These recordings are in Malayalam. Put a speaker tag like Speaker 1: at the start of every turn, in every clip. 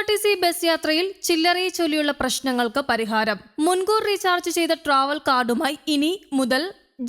Speaker 1: ആർ ടി സി ബസ് യാത്രയിൽ ചില്ലറയെ ചൊല്ലിയുള്ള പ്രശ്നങ്ങൾക്ക് പരിഹാരം. മുൻകൂർ റീചാർജ് ചെയ്ത ട്രാവൽ കാർഡുമായി ഇനി മുതൽ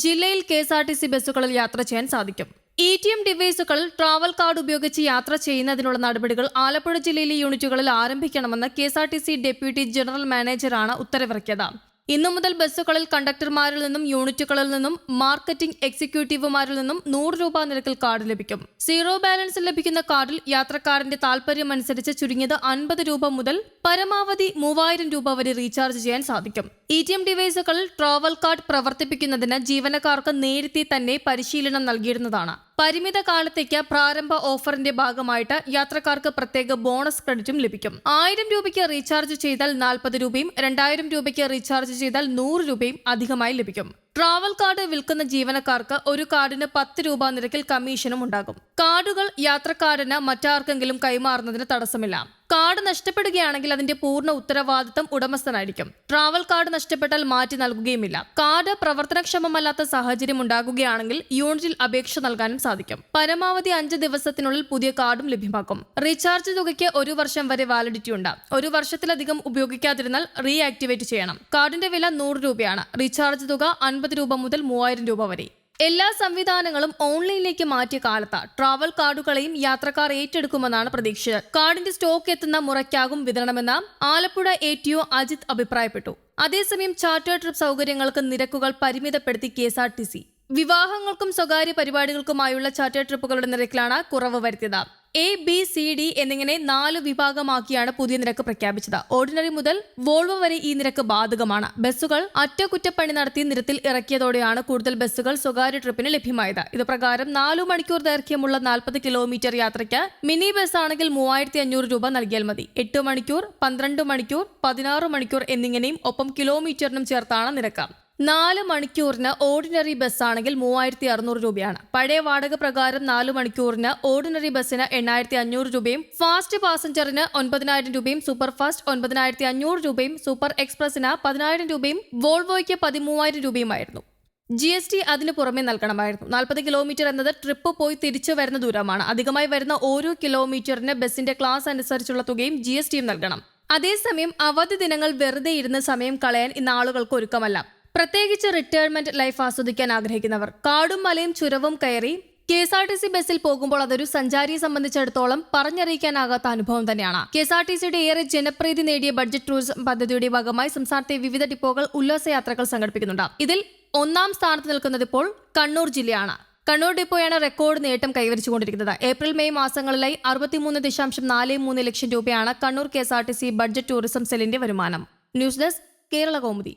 Speaker 1: ജില്ലയിൽ K S R T C ബസ്സുകളിൽ യാത്ര ചെയ്യാൻ സാധിക്കും. ഇ ടി എം ഡിവൈസുകളിൽ ട്രാവൽ കാർഡ് ഉപയോഗിച്ച് യാത്ര ചെയ്യുന്നതിനുള്ള നടപടികൾ ആലപ്പുഴ ജില്ലയിലെ യൂണിറ്റുകളിൽ ആരംഭിക്കണമെന്ന് K S R T C deputy general മാനേജറാണ് ഉത്തരവിറക്കിയത്. ഇന്നു മുതൽ ബസ്സുകളിൽ കണ്ടക്ടർമാരിൽ നിന്നും യൂണിറ്റുകളിൽ നിന്നും മാർക്കറ്റിംഗ് എക്സിക്യൂട്ടീവുമാരിൽ നിന്നും നൂറ് രൂപ നിരക്കിൽ കാർഡ് ലഭിക്കും. സീറോ ബാലൻസിൽ ലഭിക്കുന്ന കാർഡിൽ യാത്രക്കാരന്റെ താൽപര്യമനുസരിച്ച് ചുരുങ്ങിയത് അൻപത് രൂപ മുതൽ പരമാവധി മൂവായിരം രൂപ വരെ റീചാർജ് ചെയ്യാൻ സാധിക്കും. ഇ ടി എം ഡിവൈസുകളിൽ ട്രാവൽ കാർഡ് പ്രവർത്തിപ്പിക്കുന്നതിന് ജീവനക്കാർക്ക് നേരത്തെ തന്നെ പരിശീലനം നൽകിയിരുന്നതാണ്. പരിമിത കാലത്തേക്ക് പ്രാരംഭ ഓഫറിന്റെ ഭാഗമായിട്ട് യാത്രക്കാർക്ക് പ്രത്യേക ബോണസ് ക്രെഡിറ്റും ലഭിക്കും. ആയിരം രൂപയ്ക്ക് റീചാർജ് ചെയ്താൽ നാൽപ്പത് രൂപയും രണ്ടായിരം രൂപയ്ക്ക് റീചാർജ് ചെയ്താൽ നൂറ് രൂപയും അധികമായി ലഭിക്കും. ട്രാവൽ കാർഡ് വിൽക്കുന്ന ജീവനക്കാർക്ക് ഒരു കാർഡിന് പത്ത് രൂപ നിരക്കിൽ കമ്മീഷനും ഉണ്ടാകും. കാർഡുകൾ യാത്രക്കാരന് മറ്റാർക്കെങ്കിലും കൈമാറുന്നതിന് തടസ്സമില്ല. കാർഡ് നഷ്ടപ്പെടുകയാണെങ്കിൽ അതിന്റെ പൂർണ ഉത്തരവാദിത്തം ഉടമസ്ഥനായിരിക്കും. ട്രാവൽ കാർഡ് നഷ്ടപ്പെട്ടാൽ മാറ്റി നൽകുകയുമില്ല. കാർഡ് പ്രവർത്തനക്ഷമമല്ലാത്ത സാഹചര്യം ഉണ്ടാകുകയാണെങ്കിൽ യൂണിറ്റിൽ അപേക്ഷ നൽകാനും സാധിക്കും. പരമാവധി അഞ്ച് ദിവസത്തിനുള്ളിൽ പുതിയ കാർഡും ലഭ്യമാക്കും. റീചാർജ് തുകയ്ക്ക് ഒരു വർഷം വരെ വാലിഡിറ്റി ഉണ്ട്. ഒരു വർഷത്തിലധികം ഉപയോഗിക്കാതിരുന്നാൽ റീആക്ടിവേറ്റ് ചെയ്യണം. കാർഡിന്റെ വില നൂറ് രൂപയാണ്. റീചാർജ് തുക അൻപത് രൂപ മുതൽ മൂവായിരം രൂപ വരെ. എല്ലാ സംവിധാനങ്ങളും ഓൺലൈനിലേക്ക് മാറ്റിയ കാലത്ത് ട്രാവൽ കാർഡുകളെയും യാത്രക്കാർ ഏറ്റെടുക്കുമെന്നാണ് പ്രതീക്ഷ. കാർഡിന്റെ സ്റ്റോക്ക് എത്തുന്ന മുറയ്ക്കാകും വിതരണമെന്ന് Alappuzha A T O Ajith അഭിപ്രായപ്പെട്ടു. അതേസമയം ചാർട്ടർ ട്രിപ്പ് സൗകര്യങ്ങൾക്ക് നിരക്കുകൾ പരിമിതപ്പെടുത്തി K S R T C. വിവാഹങ്ങൾക്കും സ്വകാര്യ പരിപാടികൾക്കുമായുള്ള ചാർട്ടർ ട്രിപ്പുകളുടെ നിരക്കിലാണ് കുറവ് വരുത്തിയത്. എ ബി സി ഡി എന്നിങ്ങനെ നാല് വിഭാഗമാക്കിയാണ് പുതിയ നിരക്ക് പ്രഖ്യാപിച്ചത്. ഓർഡിനറി മുതൽ വോൾവോ വരെ ഈ നിരക്ക് ബാധകമാണ്. ബസ്സുകൾ അറ്റകുറ്റപ്പണി നടത്തി നിരത്തിൽ ഇറക്കിയതോടെയാണ് കൂടുതൽ ബസ്സുകൾ സ്വകാര്യ ട്രിപ്പിന് ലഭ്യമായത്. ഇത് പ്രകാരം നാലു മണിക്കൂർ ദൈർഘ്യമുള്ള നാൽപ്പത് കിലോമീറ്റർ യാത്രയ്ക്ക് മിനി ബസ് ആണെങ്കിൽ മൂവായിരത്തി അഞ്ഞൂറ് രൂപ നൽകിയാൽ മതി. എട്ട് മണിക്കൂർ പന്ത്രണ്ട് മണിക്കൂർ പതിനാറ് മണിക്കൂർ എന്നിങ്ങനെയും ഒപ്പം കിലോമീറ്ററിനും ചേർത്താണ് നിരക്ക്. നാല് മണിക്കൂറിന് ഓർഡിനറി ബസ്സാണെങ്കിൽ മൂവായിരത്തി അറുന്നൂറ് രൂപയാണ്. പഴയ വാടക പ്രകാരം നാല് മണിക്കൂറിന് ഓർഡിനറി ബസ്സിന് എണ്ണായിരത്തി അഞ്ഞൂറ് രൂപയും ഫാസ്റ്റ് പാസഞ്ചറിന് ഒൻപതിനായിരം രൂപയും സൂപ്പർ ഫാസ്റ്റ് ഒൻപതിനായിരത്തി അഞ്ഞൂറ് രൂപയും സൂപ്പർ എക്സ്പ്രസിന് പതിനായിരം രൂപയും വോൾവോയ്ക്ക് പതിമൂവായിരം രൂപയുമായിരുന്നു. ജി എസ് ടി അതിന് പുറമെ നൽകണമായിരുന്നു. നാൽപ്പത് കിലോമീറ്റർ എന്നത് ട്രിപ്പ് പോയി തിരിച്ചു വരുന്ന ദൂരമാണ്. അധികമായി വരുന്ന ഓരോ കിലോമീറ്ററിന് ബസ്സിന്റെ ക്ലാസ് അനുസരിച്ചുള്ള തുകയും ജി നൽകണം. അതേസമയം അവധി ദിനങ്ങൾ വെറുതെ ഇരുന്ന് സമയം കളയാൻ ഇന്ന് ആളുകൾക്ക് ഒരുക്കമല്ല. പ്രത്യേകിച്ച് റിട്ടയർമെന്റ് ലൈഫ് ആസ്വദിക്കാൻ ആഗ്രഹിക്കുന്നവർ. കാടും മലയും ചുരവും കയറി K S R T C ബസ്സിൽ പോകുമ്പോൾ അതൊരു സഞ്ചാരിയെ സംബന്ധിച്ചിടത്തോളം പറഞ്ഞറിയിക്കാനാകാത്ത അനുഭവം തന്നെയാണ്. കെ എസ് ആർ ടി സിയുടെ ഏറെ ജനപ്രീതി നേടിയ ബഡ്ജറ്റ് ടൂറിസം പദ്ധതിയുടെ ഭാഗമായി സംസ്ഥാനത്തെ വിവിധ ഡിപ്പോകൾ ഉല്ലാസയാത്രകൾ സംഘടിപ്പിക്കുന്നുണ്ട്. ഇതിൽ ഒന്നാം സ്ഥാനത്ത് നിൽക്കുന്നത് ഇപ്പോൾ കണ്ണൂർ ജില്ലയാണ്. കണ്ണൂർ ഡിപ്പോയാണ് റെക്കോർഡ് നേട്ടം കൈവരിച്ചുകൊണ്ടിരിക്കുന്നത്. ഏപ്രിൽ മെയ് മാസങ്ങളിലായി അറുപത്തിമൂന്ന് ദശാംശം നാല് മൂന്ന് ലക്ഷം രൂപയാണ് Kannur K S R T C budget tourism സെല്ലിന്റെ വരുമാനം. News desk Kerala Kaumudi.